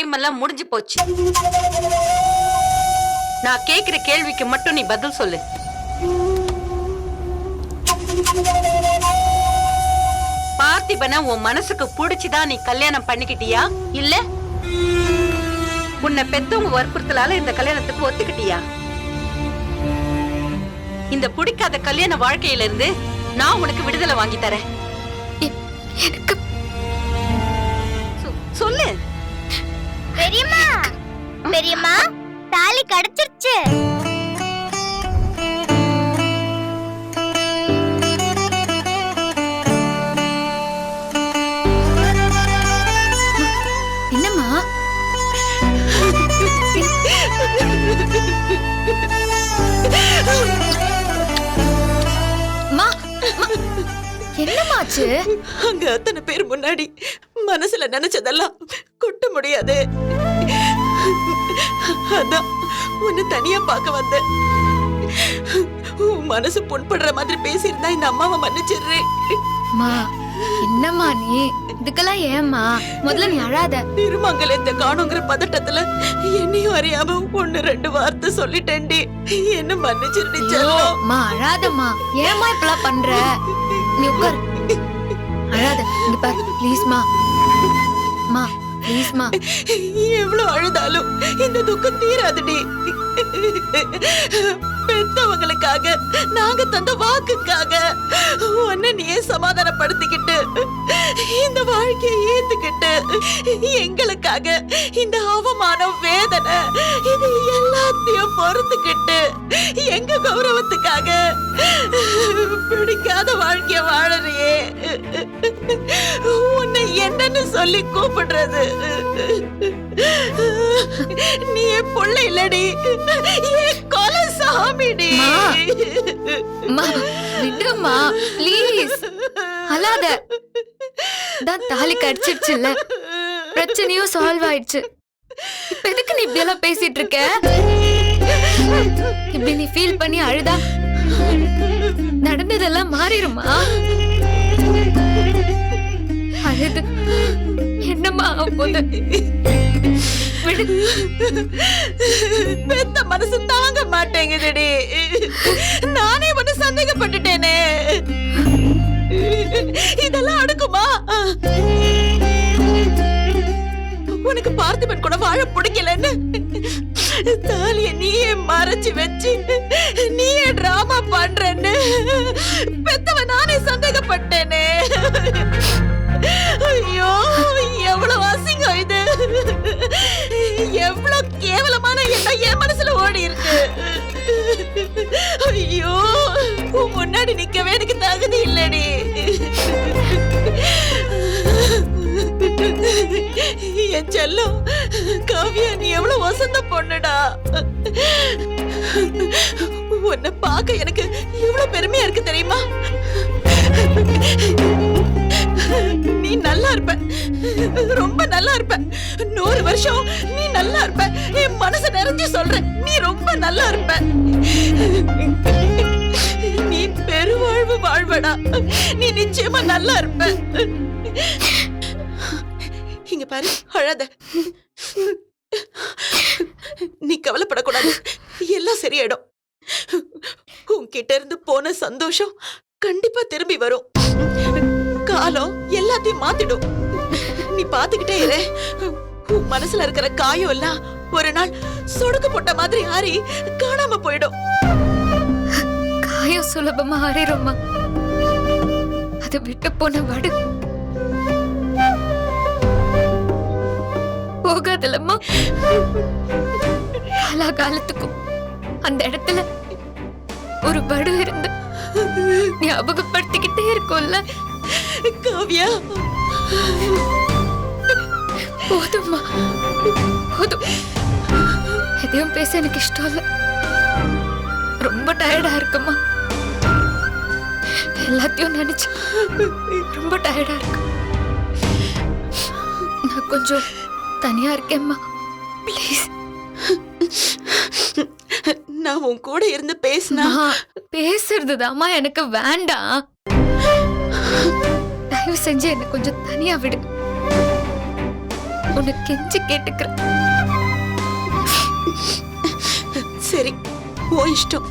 Time எல்லாம் முடிஞ்சு போச்சு. நான் கேக்குற கேள்விக்கு மட்டும் நீ பதில் சொல்லு. பார்த்திபனை உன் மனசுக்கு பிடிச்சுதான் நீ கல்யாணம் பண்ணிக்கிட்டியா? இல்ல? உன்னை பெத்தவங்க வற்புறுத்தலால இந்த கல்யாணத்துக்கு ஒத்துக்கிட்டியா? இந்த பிடிக்காத கல்யாண வாழ்க்கையில இருந்து நான் உனக்கு விடுதலை வாங்கி தரேன். எனக்கு அங்க அத்தனை பேர் முன்னாடி மனசுல நினைச்சதெல்லாம் கொட்ட முடியாது. அதான் உன்னை தனியா பார்க்க வந்தேன். உன் மனசு புண்படுற மாதிரி பேசியிருந்தா இந்த அம்மாவை மன்னிச்சிடுறேன். என்னம்மா நீ? இதுக்கெல்லாம் ஏம்மா? முதல்ல நீ அழாத. திருமங்கலத்தை காணுங்கிற பதட்டத்துல என்னையும் அறியாம ஒண்ணு ரெண்டு வார்த்தை சொல்லிட்டேன்டி. என்ன செல்லம். அம்மா அழாதம்மா. ஏம்மா இப்பெல்லாம் பண்ற? நீ உட்கார். அழாத. இங்க பாரு. ப்ளீஸ்மா ப்ளீஸ்மா எவ்வளவு அழுதாலும் இந்த துக்கம் தீராதுடி. பெத்தவங்களுக்காக நாங்க தந்த வாக்குக்காக உன்னை நீயே சமாதானப்படுத்திக்கிட்டு இந்த வாழ்க்கையை ஏத்துக்கிட்டு எங்களுக்காக இந்த அவமானம் வேதனை சொல்லி கூப்பிடுறது. நீ என் புள்ள இல்லடி. என் கொலை சாமிடி? அம்மா விடுமா ப்ளீஸ் அழாத. தான் தாலி கடிச்சிடுச்சுல்ல பிரச்சனையும் சால்வ் ஆயிடுச்சு. இப்ப எதுக்கு நீ இப்படி எல்லாம் பேசிட்டு இருக்க? இப்படி நீ ஃபீல் பண்ணி அழுதா? நடந்ததெல்லாம் மாறிடுமா? அழுது என்னம்மா ஆக பெத்த மனசு தாங்க மாட்டேங்குதுடி. நானே ஒண்ணு சந்தேகப்பட்டுட்டேனே. இதெல்லாம் அடுக்குமா? உனக்கு பார்த்திபன் கூட வாழ பிடிக்கலன்னு தாலிய நீயே மறைச்சு வச்சு நீயே டிராமா பண்றன்னு பெத்தவன் நானே சந்தேகப்பட்டேனே. ஐயோ எவ்வளவு அசிங்கம் இது எவ்வளவு கேவலமான எண்ணம் என் மனசுல ஓடி இருக்கு. ஐயோ உன் முன்னாடி நிக்கவே எனக்கு தகுதி இல்லடி. என் செல்லம் காவியா நீ எவ்வளவு வசந்த பொண்ணுடா. உன்னை பார்க்க எனக்கு எவ்வளவு பெருமையா இருக்கு தெரியுமா? நீ நல்லா இருப்ப. ரொம்ப நல்லா இருப்ப. நூறு வருஷம் நீ நல்லா இருப்ப. என் மனசு நிறைஞ்சு சொல்றேன். நீ ரொம்ப நல்லா இருப்ப. நீ பெருவாழ்வு வாழ்வடா. நீ நிச்சயமா நல்லா இருப்ப. இங்க பாரு அழாத. நீ கவலைப்படக்கூடாது. எல்லாம் சரியாயிடும். உன்கிட்ட இருந்து போன சந்தோஷம் கண்டிப்பா திரும்பி வரும். காலம் எல்லாத்தையும் மாத்திடும். நீ பாத்துக்கிட்டே இரு. உன் மனசுல இருக்கிற காயம் எல்லாம் ஒரு நாள் சொடுக்கு போட்ட மாதிரி ஆறி காணாம போயிடும். காயம் சுலபமா ஆறிடும்மா. அது விட்டு போன வடு. போகாதல்லம்மா காலா காலத்துக்கும் அந்த இடத்துல ஒரு வடு இருந்து ஞாபகப்படுத்திக்கிட்டே இருக்கும்ல. காவியா. போதும்மா. போதும். எதையும் பேச எனக்கு இஷ்டம் இல்ல. ரொம்ப டயர்டா இருக்குமா எல்லாத்தையும் நினைச்சு ரொம்ப டயர்டா இருக்கு. நான் கொஞ்சம் தனியா இருக்கேம்மா. ப்ளீஸ் நான் உன் கூட இருந்து பேசினா பேசுறதுதாம்மா எனக்கு வேண்டாம். தயவு செஞ்சு என்ன கொஞ்சம் தனியா விடு. உன்னை கெஞ்சி கேட்டுக்கிறேன். சரி ஓ இஷ்டம்.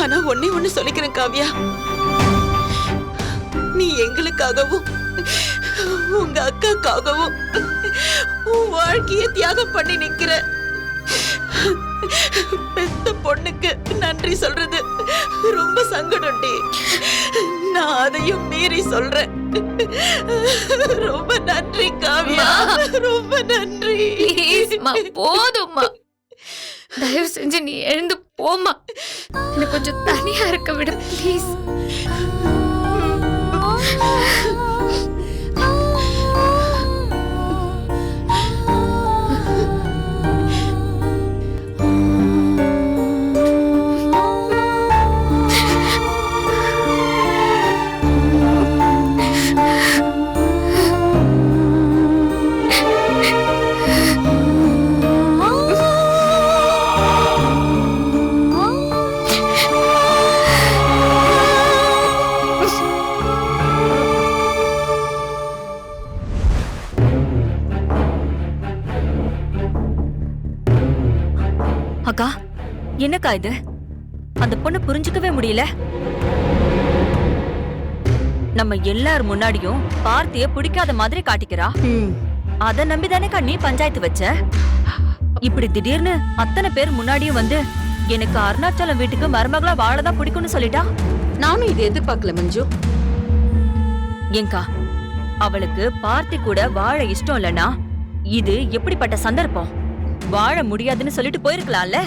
ஆனா ஒன்னே ஒண்ணு சொல்லிக்கிறேன் காவியா. நீ எங்களுக்காகவும் உங்க அக்காக்காகவும் உன் வாழ்க்கைய தியாகம் பண்ணி நிக்கிற பெத்த பொண்ணுக்கு நன்றி சொல்றது ரொம்ப சங்கடம்டி நான் அதையும் மீறி சொல்றேன். ரொம்ப நன்றி காவ்யா. ரொம்ப நன்றி. ப்ளீஸ்மா போதும்மா. தயவு செஞ்சு நீ எழுந்து போம்மா. என்ன கொஞ்சம் தனியா இருக்க விடு ப்ளீஸ். என்னக்கா இது? அந்த பொண்ணு புரிஞ்சுக்கவே முடியல. நம்ம எல்லார் முன்னாடியும் பார்த்திய பிடிக்காத மாதிரி காட்டிக்கிறா. அத நம்பிதானேக்கா நீ பஞ்சாயத்து வச்ச? இப்படி திடீர்னு அத்தனை பேர் முன்னாடியும் வந்து எனக்கு அருணாச்சலம் வீட்டுக்கு மருமகளா வாழதான் பிடிக்கும்னு சொல்லிட்டா? நானும் இதை எதிர்பார்க்கல மஞ்சு. ஏங்கா அவளுக்கு பார்த்தி கூட வாழ இஷ்டம் இல்லனா இது எப்படிப்பட்ட சந்தர்ப்பம்? வாழ முடியாதுன்னு சொல்லிட்டு போயிருக்கலாம்ல?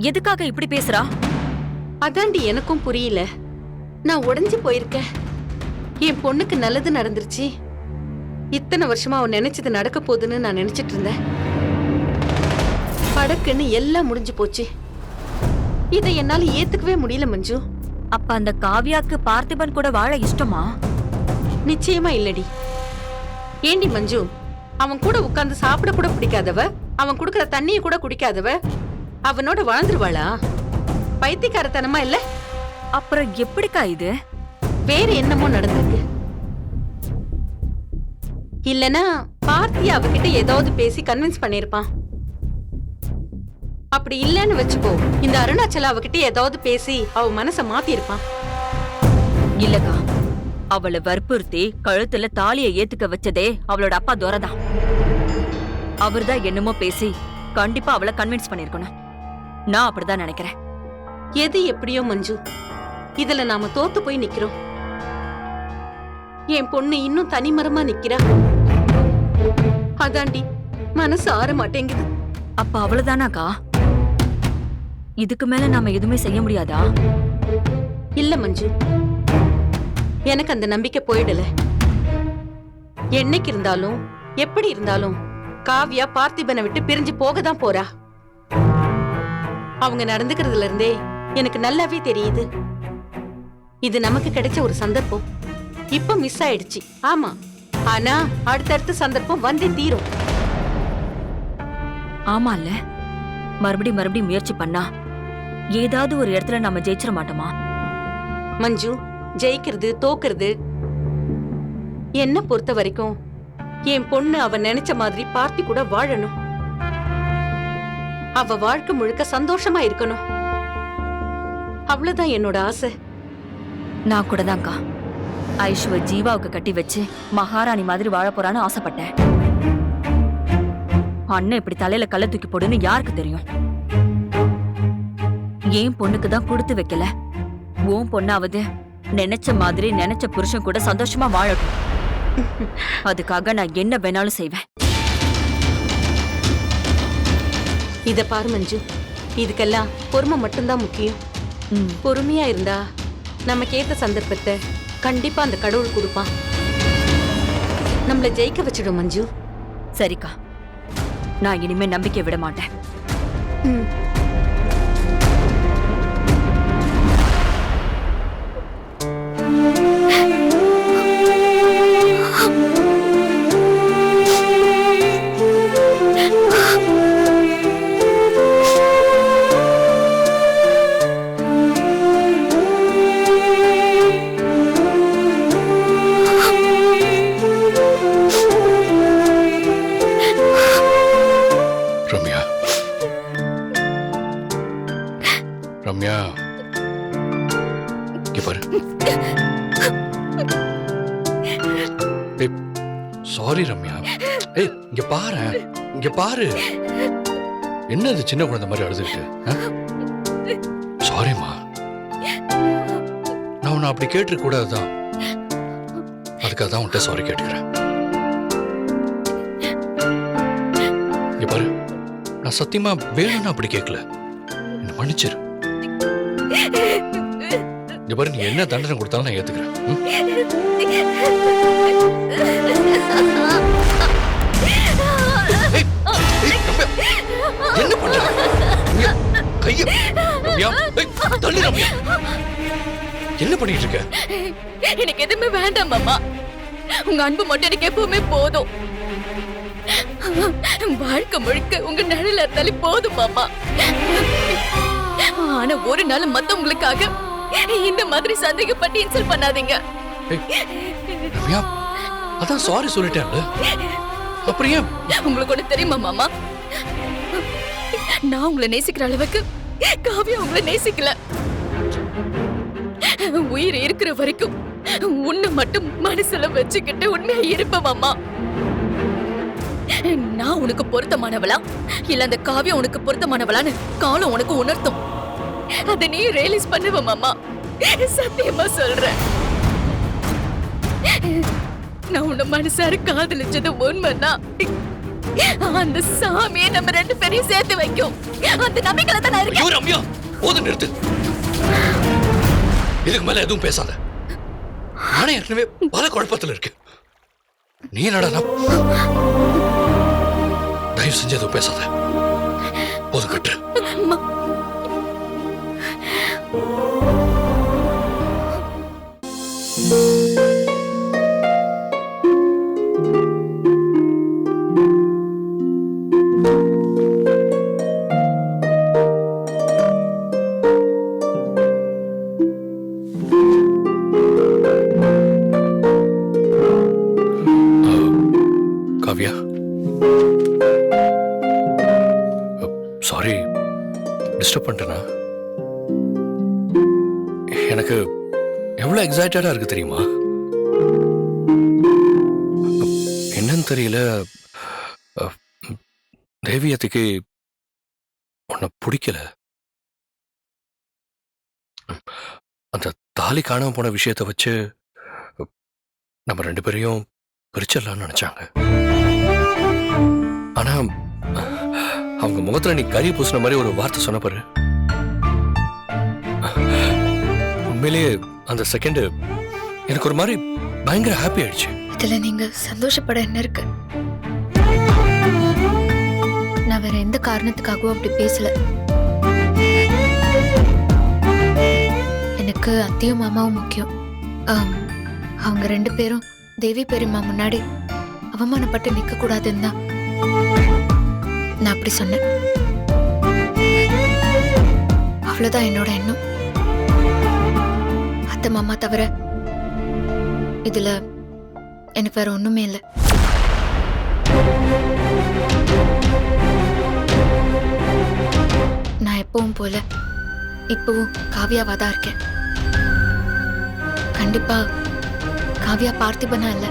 எதுக்காக இப்படி பேசுறா? அதாண்டி எனக்கும் புரியல. நான் உடைஞ்சு போயிருக்கேன். என் பொண்ணுக்கு நல்லது நடந்துருச்சு. இத்தனை வருஷமா அவன் நினைச்சது நடக்க போகுதுன்னு நான் நினைச்சிட்டு இருந்தேன். படக்குன்னு எல்லாம் முடிஞ்சு போச்சு. இதை என்னால ஏத்துக்கவே முடியல மஞ்சு. அப்ப அந்த காவியாக்கு பார்த்திபன் கூட வாழ இஷ்டமா? நிச்சயமா இல்லடி. ஏண்டி மஞ்சு அவன் கூட உட்கார்ந்து சாப்பிட கூட பிடிக்காதவ? அவன் குடுக்கற தண்ணிய கூட குடிக்காதவ? அவனோட வாழ்ந்துருவாளா? பைத்தியக்காரத்தனமா இல்ல? அப்புறம் எப்படிக்கா இது? வேற என்னமோ நடந்திருக்கு. இல்லனா பார்த்தி அவகிட்ட ஏதாவது பேசி கன்வின்ஸ் பண்ணிருப்பான். அப்படி இல்லன்னு வச்சுக்கோ இந்த அருணாச்சல அவகிட்ட ஏதாவது பேசி அவ மனச மாத்தி இருப்பான் இல்லக்கா அவளை வற்புறுத்தி கழுத்துல தாலியை ஏத்துக்க வச்சதே அவளோட அப்பா துரதான். அவர்தான் என்னமோ பேசி கண்டிப்பா அவளை கன்வின்ஸ் பண்ணிருக்கணும். நான் அப்படிதான் நினைக்கிறேன். எது எப்படியோ மஞ்சு இதுல நாம தோத்து போய் நிக்கிறோம். என் பொண்ணு இன்னும் தனிமரமா நிக்கிறா. அதாண்டி மனசு ஆற மாட்டேங்குது. அப்ப அவ்வளவுதானாக்கா இதுக்கு மேல நாம எதுவுமே செய்ய முடியாதா? இல்ல மஞ்சு எனக்கு அந்த நம்பிக்கை போயிடல. என்னைக்கு இருந்தாலும் எப்படி இருந்தாலும் காவ்யா பார்த்திபனை விட்டு பிரிஞ்சு போக தான் போறா. அவங்க நடந்துக்கிறதுல இருந்தே எனக்கு நல்லாவே தெரியுது. இது நமக்கு கிடைச்ச ஒரு சந்தர்ப்பம். இப்ப மிஸ் ஆயிடுச்சு. ஆமா. ஆனா அடுத்தடுத்த சந்தர்ப்பம் வந்தே தீரும். ஆமால மறுபடி மறுபடி முயற்சி பண்ணா ஏதாவது ஒரு இடத்துல நாம ஜெயிச்சிட மாட்டோமா? மஞ்சு ஜெயிக்கிறது தோக்குறது. என்ன பொறுத்த வரைக்கும் என் பொண்ணு அவ நினைச்ச மாதிரி பார்த்தி கூட வாழணும். அவ வாழ்க்கை முழுக்க சந்தோஷமா இருக்கணும். அவ்வளவுதான் என்னோட ஆசை. நான் கூட தான்க்கா ஐஷுவ ஜீவாவுக்கு கட்டி வச்சு மகாராணி மாதிரி வாழ போறான்னு ஆசைப்பட்டேன். அண்ணன் இப்படி தலையில கல்ல தூக்கி போடுன்னு யாருக்கு தெரியும்? ஏன் பொண்ணுக்கு தான் கொடுத்து வைக்கல. உன் பொண்ணாவது நினைச்ச மாதிரி நினைச்ச புருஷன் கூட சந்தோஷமா வாழட்டும். அதுக்காக நான் என்ன வேணாலும் செய்வேன். இத பாரு மஞ்சு. இதுக்கெல்லாம் பொறுமை மட்டும்தான் முக்கியம். பொறுமையா இருந்தா நமக்கு ஏத்த சந்தர்ப்பத்தை கண்டிப்பா அந்த கடவுள் கொடுப்பான். நம்மள ஜெயிக்க வச்சிடும் மஞ்சு. சரிக்கா. நான் இனிமே நம்பிக்கை விட மாட்டேன். யாரு? என்ன இது சின்ன குழந்தை மாதிரி அழுதுட்டு சாரிம்மா நான் உன்னை அப்படி கேட்டிருக்க கூடாதுதான் அதுக்காக தான் உன்கிட்ட சாரி கேட்டுக்கிறேன். இங்க பாரு. நான் சத்தியமா வேணும்னு அப்படி கேட்கல. என்ன மன்னிச்சிரு. இங்க பாரு நீ என்ன தண்டனை கொடுத்தாலும் நான் ஏத்துக்கிறேன். என்ன பண்ற கைய ரம்யா, தள்ளு ரம்யா. என்ன பண்ணிட்டு இருக்க? எனக்கு எதுவுமே வேண்டாம் மாமா. உங்க அன்பு மட்டும் எனக்கு எப்பவுமே போதும். வாழ்க்கை முழுக்க உங்க நிழல இருந்தாலே போதும் மாமா. ஆனா ஒரு நாள் மத்தவங்களுக்காக இந்த மாதிரி சந்தேகப்பட்டு இன்சல்ட் பண்ணாதீங்க. ரம்யா அதான் சாரி சொல்லிட்டேன்ல. அப்புறம் ஏன்? உங்களுக்கு ஒண்ணு தெரியுமா மாமா? நான் உங்களை நேசிக்கிற அளவுக்கு காவியா உங்களை நேசிக்கல. உயிர் இருக்கிற வரைக்கும் உன்னை மட்டும் மனசுல வச்சுக்கிட்டு உண்மையா இருப்ப மாமா. நான் உனக்கு பொருத்தமானவளா? இல்ல அந்த காவியம் உனக்கு பொருத்தமானவளான்னு காலம் உனக்கு உணர்த்தும். அத நீ ரியலைஸ் பண்ணுவ மாமா. சத்தியமா சொல்றேன். நான் உன்னை மனசார காதலிச்சது உண்மைதான். அந்த சாமியை நம்ம ரெண்டு பேரையும் சேர்த்து வைக்கும். அந்த நம்பிக்கையில தான் இருக்கேன். ஐயோ ரம்யா போதும் நிறுத்து. இதுக்கு மேல எதுவும் பேசாத. நானே ஏற்கனவே பல குழப்பத்துல இருக்கு நீ என்னடா தயவு செஞ்சு எதுவும் பேசாத. போதும் கட்டு. சாரி டிஸ்டர்ப் பண்ணிட்டேனா? எனக்கு எவ்வளவு எக்ஸைட்டடா இருக்கு தெரியுமா? என்னன்னு தெரியல. தேவியத்துக்கு உன்னை பிடிக்கல. அந்த தாலி காணாம போன விஷயத்தை வச்சு நம்ம ரெண்டு பேரையும் பிரிச்சிடலாம்னு நினைச்சாங்க. ஆனா அவங்க முகத்துல நீ கறி பூசின மாதிரி ஒரு வார்த்தை சொன்ன பாரு. உண்மையிலேயே அந்த செகண்ட் எனக்கு ஒரு மாதிரி பயங்கர ஹாப்பி ஆயிடுச்சு. இதுல நீங்க சந்தோஷப்பட என்ன இருக்கு? நான் வேற எந்த காரணத்துக்காகவும் அப்படி பேசல. எனக்கு அத்தையும் மாமாவும் முக்கியம். அவங்க ரெண்டு பேரும் தேவி பெரியம்மா முன்னாடி அவமானப்பட்டு நிற்க கூடாதுன்னு தான். நான் அப்படி சொன்னேன். அவ்வளோதான் என்னோட எண்ணம். அத்தை மாமா தவிர இதில் எனக்கு வேற ஒன்றுமே இல்லை. நான் எப்பவும் போல இப்பவும் காவியாவா தான் இருக்கேன். கண்டிப்பா காவியா பார்த்திபனா இல்லை.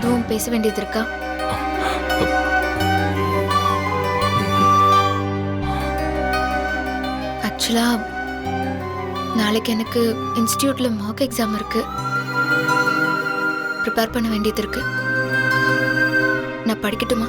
எதுவும் பேச வேண்டியது இருக்கா? ஆக்சுவலா நாளைக்கு எனக்கு இன்ஸ்டியூட்ல மார்க் எக்ஸாம் இருக்கு. ப்ரிப்பேர் பண்ண வேண்டியது இருக்கு. நான் படிக்கட்டுமா?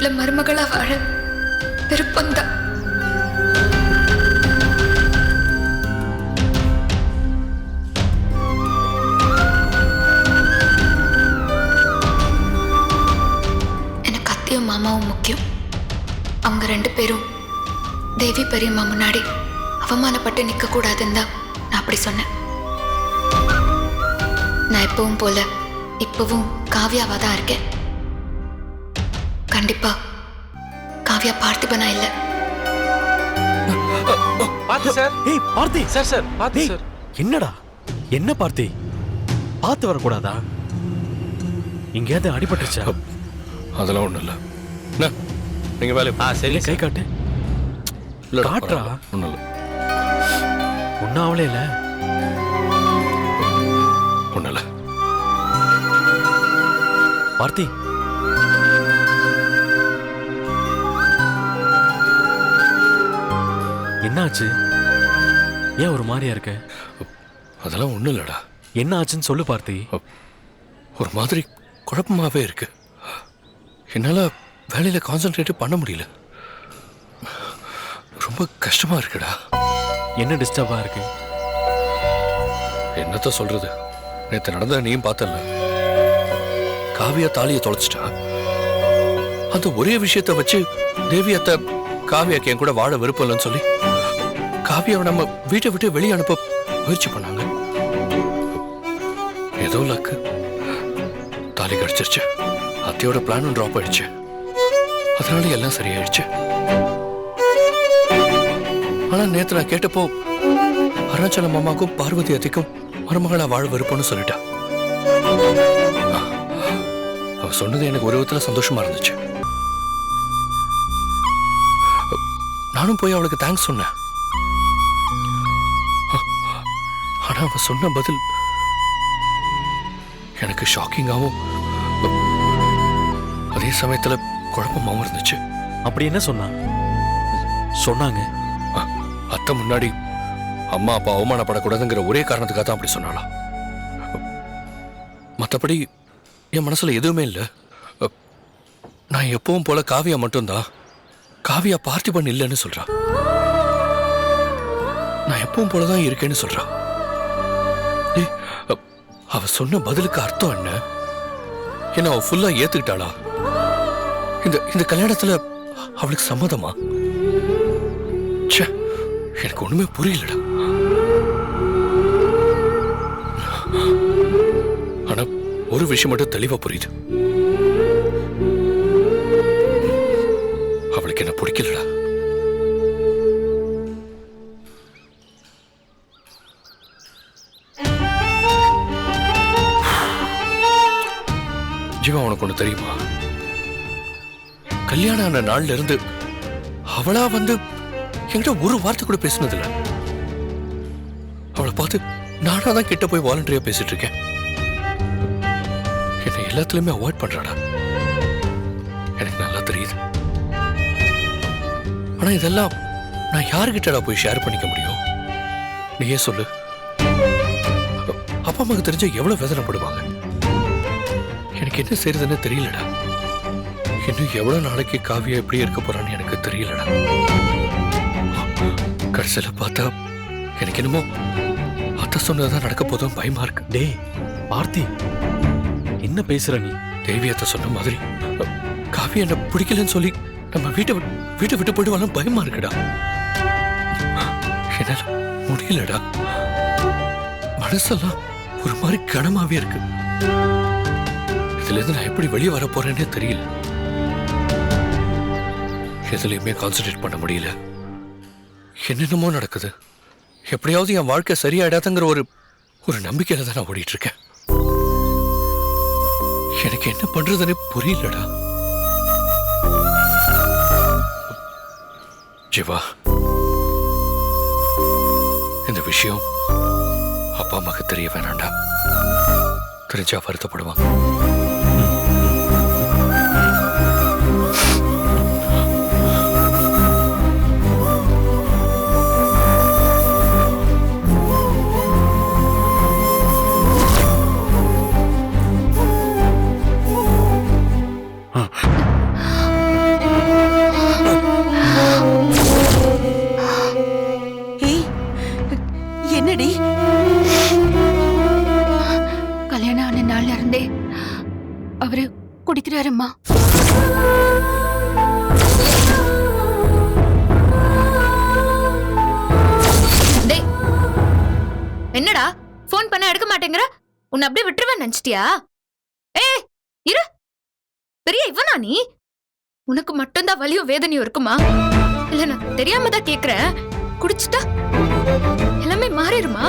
எனக்கு மருமகளா வாழ விருப்பம்தான். எனக்கு அத்தையும் மாமாவும் முக்கியம். அவங்க ரெண்டு பேரும் தேவி பெரியம்மா முன்னாடி அவமானப்பட்டு நிற்க கூடாதுன்னு தான் நான் அப்படி சொன்னேன். நான் எப்பவும் போல இப்பவும் காவியாவா தான் இருக்கேன். கண்டிப்பா. காவியா பார்த்திபனா இல்லை. பாத்து சார். ஏய் பார்த்தி. Sir sir sir. என்னடா? என்ன பார்த்தி? பார்த்து வரக்கூடாதா? எங்கேயாவது அடிபட்டுருச்சா? அதெல்லாம் ஒண்ணும் இல்ல. என்ன நீங்க வேலை ஆ சரி கை காட்டு. இல்லடா காட்டுறா. ஒண்ணும் இல்ல. ஒன்னும் அவளே இல்ல. ஒண்ணும் இல்ல. பார்த்தி என்னாச்சு? ஏன் ஒரு மாதிரியா இருக்க? அதெல்லாம் ஒண்ணும் இல்லடா. என்ன ஆச்சுன்னு சொல்லு பார்த்தி. ஒரு மாதிரி குழப்பமாவே இருக்கு. என்னால வேலையில கான்சென்ட்ரேட் பண்ண முடியல. ரொம்ப கஷ்டமா இருக்குடா. என்ன டிஸ்டர்பா இருக்கு? என்னத்த சொல்றது? நேத்து நடந்த நீயும் பார்த்தல காவியா தாலியை தொலைச்சிட்டா? அந்த ஒரே விஷயத்த வச்சு தேவி அத்தை காவியாக்கு என் கூட வாழ விருப்பம் இல்லைன்னு சொல்லி காவியாவை நம்ம வீட்டை விட்டு வெளியே அனுப்ப முயற்சி பண்ணாங்க. ஏதோ லக்கு தாலி கிடைச்சிருச்சு. அத்தையோட பிளானும் ட்ராப் ஆயிடுச்சு. அதனால எல்லாம் சரியாயிடுச்சு. ஆனா நேத்து நான் கேட்டப்போ அருணாச்சலம் மாமாக்கும் பார்வதி அத்திக்கும் மருமகளா வாழ விருப்பம்னு சொல்லிட்டா. அவ சொன்னது எனக்கு ஒரு விதத்துல சந்தோஷமா இருந்துச்சு. நானும் போய் அவளுக்கு தேங்க்ஸ் சொன்னேன். ஆனா அவ சொன்ன பதில் எனக்கு ஷாக்கிங்காவும் அதே சமயத்துல குழப்பமாவும் இருந்துச்சு. அப்படி என்ன சொன்னா? சொன்னாங்க. அத்தை முன்னாடி அம்மா அப்பா அவமானப்படக்கூடாதுங்கிற ஒரே காரணத்துக்காக தான் அப்படி சொன்னாளா? மற்றபடி என் மனசுல எதுவுமே இல்லை. நான் எப்பவும் போல காவியா மட்டும்தான் காவியா பார்த்திபன் இல்லைன்னு சொல்றா. நான் எப்பவும் போல தான் இருக்கேன்னு சொல்றா. டேய், அ, அவ சொன்ன பதிலுக்கு அர்த்தம் என்ன? என்ன அவ ஃபுல்லா ஏத்துக்கிட்டாளா? இந்த இந்த கல்யாணத்துல அவளுக்கு சம்மதமா? ச்சே எனக்கு ஒண்ணுமே புரியலடா. ஆனா ஒரு விஷயம் மட்டும் தெளிவா புரியுது. ஜீவா உனக்கு ஒண்ணு தெரியுமா? கல்யாணம் ஆன நாள்ல இருந்து அவளா வந்து என்கிட்ட ஒரு வார்த்தை கூட பேசினதில்ல. அவளை பார்த்து நானா தான் கிட்ட போய் வாலண்டரியா பேசிட்டு இருக்கேன். என்னை எல்லாத்துலயுமே அவாய்ட் பண்றாடா. எனக்கு நல்லா தெரியுது. ஆனா இதெல்லாம் நான் யாருக்கிட்டடா போய் ஷேர் பண்ணிக்க முடியும்? நீயே சொல்லு. அப்பா அம்மாவுக்கு தெரிஞ்ச எவ்வளவு வேதனைப்படுவாங்க? எனக்கு என்ன செய்யறதுன்னு தெரியலடா. இன்னும் எவ்வளவு நாளைக்கு காவியா எப்படி இருக்க போறான்னு எனக்கு தெரியலடா. கடைசியில பார்த்தா எனக்கு என்னமோ அத்தை சொன்னதுதான் நடக்க போதும் பயமா இருக்கு. டேய் பார்த்தி என்ன பேசுற நீ? தேவி அத்தை சொன்ன மாதிரி காவியா என்ன பிடிக்கலன்னு சொல்லி நம்ம வீட்டை விட்டு வீட்டை விட்டு போயிடுவாலும் பயமா இருக்குடா. என்னால முடியலடா. மனசெல்லாம் ஒரு மாதிரி கனமாவே இருக்கு. இதுலேருந்து நான் எப்படி வெளியே வர போறேன்னே தெரியல. எதுலையுமே கான்சென்ட்ரேட் பண்ண முடியல. என்னென்னமோ நடக்குது. எப்படியாவது என் வாழ்க்கை சரியாயிடாதுங்கிற ஒரு ஒரு நம்பிக்கையில தான் நான் ஓடிட்டு இருக்கேன் எனக்கு என்ன பண்றதுன்னு புரியலடா. ஜிவா. இந்த விஷயம் அப்பா அம்மாக்கு தெரிய வேணாண்டா தெரிஞ்சா வருத்தப்படுவாங்க. கல்யாணம் ஆன நாள்ல இருந்தே அவரு குடிக்கிறாருமா என்னடா? போன் பண்ண எடுக்க மாட்டேங்கிற? உன்னை அப்படியே விட்டுருவேன் நினைச்சிட்டியா? ஏ இரு. பெரிய இவனா நீ? உனக்கு மட்டும்தான் வலியும் வேதனையும் இருக்குமா? இல்ல நான் தெரியாம தான் கேக்குறேன். குடிச்சிட்டா? மாறிடுமா?